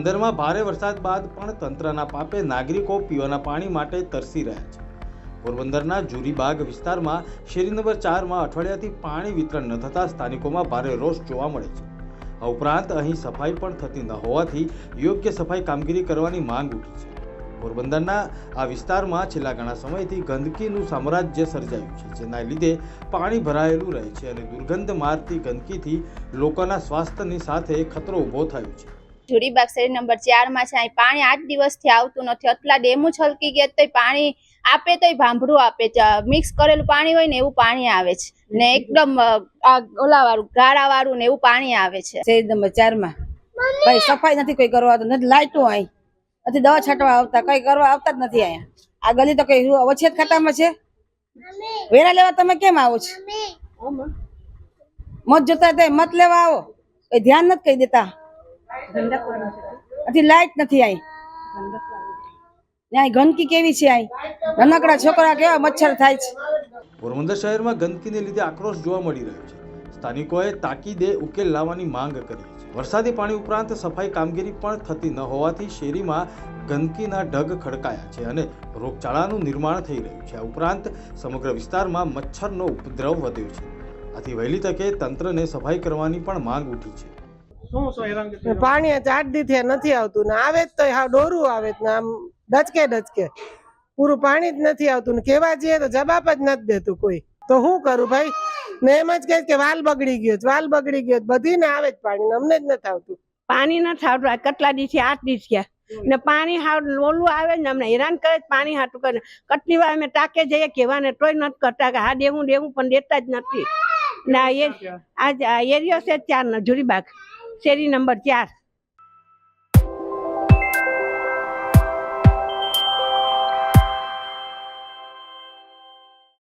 પોરબંદરમાં ભારે વરસાદ બાદ પણ તંત્રના પાપે નાગરિકો પીવાના પાણી માટે તરસી રહ્યા છે. પોરબંદરના જુરીબાગ વિસ્તારમાં શેરી નંબર ચારમાં અઠવાડિયાથી પાણી વિતરણ ન થતાં સ્થાનિકોમાં ભારે રોષ જોવા મળે છે. આ ઉપરાંત અહીં સફાઈ પણ થતી ન હોવાથી યોગ્ય સફાઈ કામગીરી કરવાની માંગ ઉઠી છે. પોરબંદરના આ વિસ્તારમાં છેલ્લા ઘણા સમયથી ગંદકીનું સામ્રાજ્ય સર્જાયું છે, જેના લીધે પાણી ભરાયેલું રહે છે અને દુર્ગંધ મારતી ગંદકીથી લોકોના સ્વાસ્થ્યની સાથે ખતરો ઊભો થયો છે. જુડીબાગ શેરી નંબર ચારમાં છે. અહીં પાણી આઠ દિવસથી આવતું નથી. આટલા ડેમો છલકી ગયા તો પાણી આપે તો ભાંભરું આપે. મિક્સ કરેલું પાણી હોય ને એવું પાણી આવે છે. ને એકદમ આ ઓલા વાળું ગાળા વાળું ને એવું પાણી આવે છે. શેરી નંબર ચારમાં. ભાઈ સફાઈ નથી કોઈ કરવા આવતું. નથી લાઈટો અહીં. નથી દવા છાંટવા આવતા. કઈ કરવા આવતા જ નથી અહીંયા. આ ગલી તો કઈ વછેત ખાતામાં છે? વેરા લેવા તમે કેમ આવો છો? મત જોતા તે મત લેવા આવો. કઈ ધ્યાન નથી કહી દેતા. નથી લાઈટ નથી આઈ. ને ગંદકી કેવી છે આઈ? નાનકડા છોકરા કેવા મચ્છર થાય છે? પોરબંદર શહેરમાં ગંદકીને લીધે આક્રોશ જોવા મળી રહ્યો છે. સ્થાનિકોએ તાકીદે ઉકેલ લાવવાની માંગ કરી છે. વરસાદી પાણી ઉપરાંત સફાઈ કામગીરી પણ થતી ન હોવાથી શેરીમાં ગંદકીના ઢગ ખડકાયા છે અને રોગચાળાનું નિર્માણ થઈ રહ્યું છે. આ ઉપરાંત સમગ્ર વિસ્તારમાં મચ્છરનો ઉપદ્રવ વધ્યો છે. આથી વહેલી તકે તંત્રને સફાઈ કરવાની પણ માંગ ઉઠી છે. ને પાણી ચાર દી નથી આવતું ને આવે જ તો હા ડોરું આવે ને આમ ડચકે ડચકે. પૂરું પાણી જ નથી આવતું ને કેવા જઈએ તો જવાબ જ નથી દેતું કોઈ. તો હું કરું ભાઈ? ને એમ જ કહે કે વાલ બગડી ગયો વાલ બગડી ગયો. બધીને આવે જ પાણી અમને જ નથી આવતું. પાણી નથી આવતું કેટલા દિવસે આઠ દિવસ ગયા ને પાણી હાવ લોલું આવે ને અમને હેરાન કરે જ પાણી હાટું કરે. કેટલી વાર અમે ટાકે જઈએ કેવા ને તોય નથી કરતા કે હા દેવું દેવું પણ દેતા જ નથી. ને આ એ- આ આ એરિયો છે ચાર નજુરી જુરીબાગ શેરી નંબર ચાર.